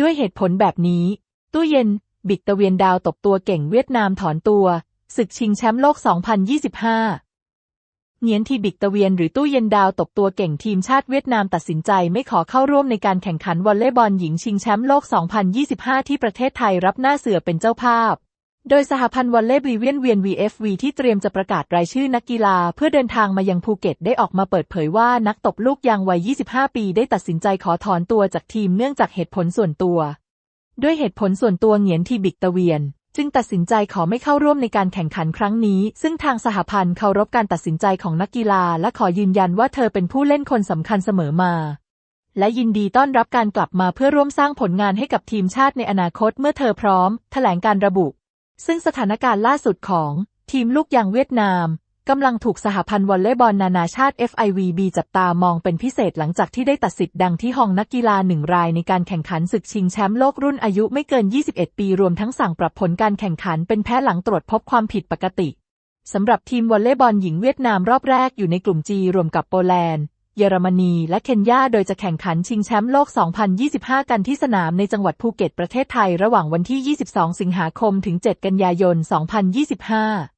ด้วยเหตุผลแบบนี้ ตู้เย็น บิกตะเวียนดาวตบตัวเก่งเวียดนามถอนตัวศึกชิงแชมป์โลก 2025 เนียนทีบิกตะเวียนหรือตู้เย็นดาวตบตัวเก่งทีมชาติเวียดนามตัดสินใจไม่ขอเข้าร่วมในการแข่งขันวอลเลย์บอลหญิงชิงแชมป์โลก 2025 ที่ประเทศไทยรับหน้าเสือเป็นเจ้าภาพ โดยสหพันธ์วอลเลย์บอลเวียน VFV ที่เตรียมจะประกาศรายชื่อนักกีฬา เพื่อเดินทางมายังภูเก็ตได้ออกมาเปิดเผยว่านักตบลูกยางวัย 25 ปีได้ตัดสินใจขอถอนตัวจากทีมเนื่องจากเหตุผลส่วนตัว ด้วยเหตุผลส่วนตัวเหงียนทีบิกตะเวียน จึงตัดสินใจขอไม่เข้าร่วมในการแข่งขันครั้งนี้ ซึ่งทางสหพันธ์เคารพการตัดสินใจของนักกีฬา และขอยืนยันว่าเธอเป็นผู้เล่นคนสำคัญเสมอมาและยินดีต้อนรับการกลับมาเพื่อร่วมสร้างผลงานให้กับทีมชาติในอนาคตเมื่อเธอพร้อม แถลงการระบุ ซึ่งสถานการณ์ล่าสุดของทีมลูกยางเวียดนามกำลังถูกสหพันธ์วอลเลย์บอลนานาชาติ FIVB จับตามองเป็นพิเศษหลังจากที่ได้ตัดสิทธิ์ดังที่ห้องนักกีฬาหนึ่งรายในการแข่งขันศึกชิงแชมป์โลกรุ่นอายุไม่เกิน 21 ปี รวมทั้งสั่งปรับผลการแข่งขันเป็นแพ้หลังตรวจพบความผิดปกติสำหรับทีมวอลเลย์บอลหญิงเวียดนามรอบแรกอยู่ในกลุ่มจีรวมกับโปแลนด์ เยอรมนีและเคนยาโดยจะแข่งขันชิงแชมป์โลก 2025 กันที่สนามในจังหวัดภูเก็ตประเทศไทยระหว่างวันที่ 22 สิงหาคมถึง 7 กันยายน 2025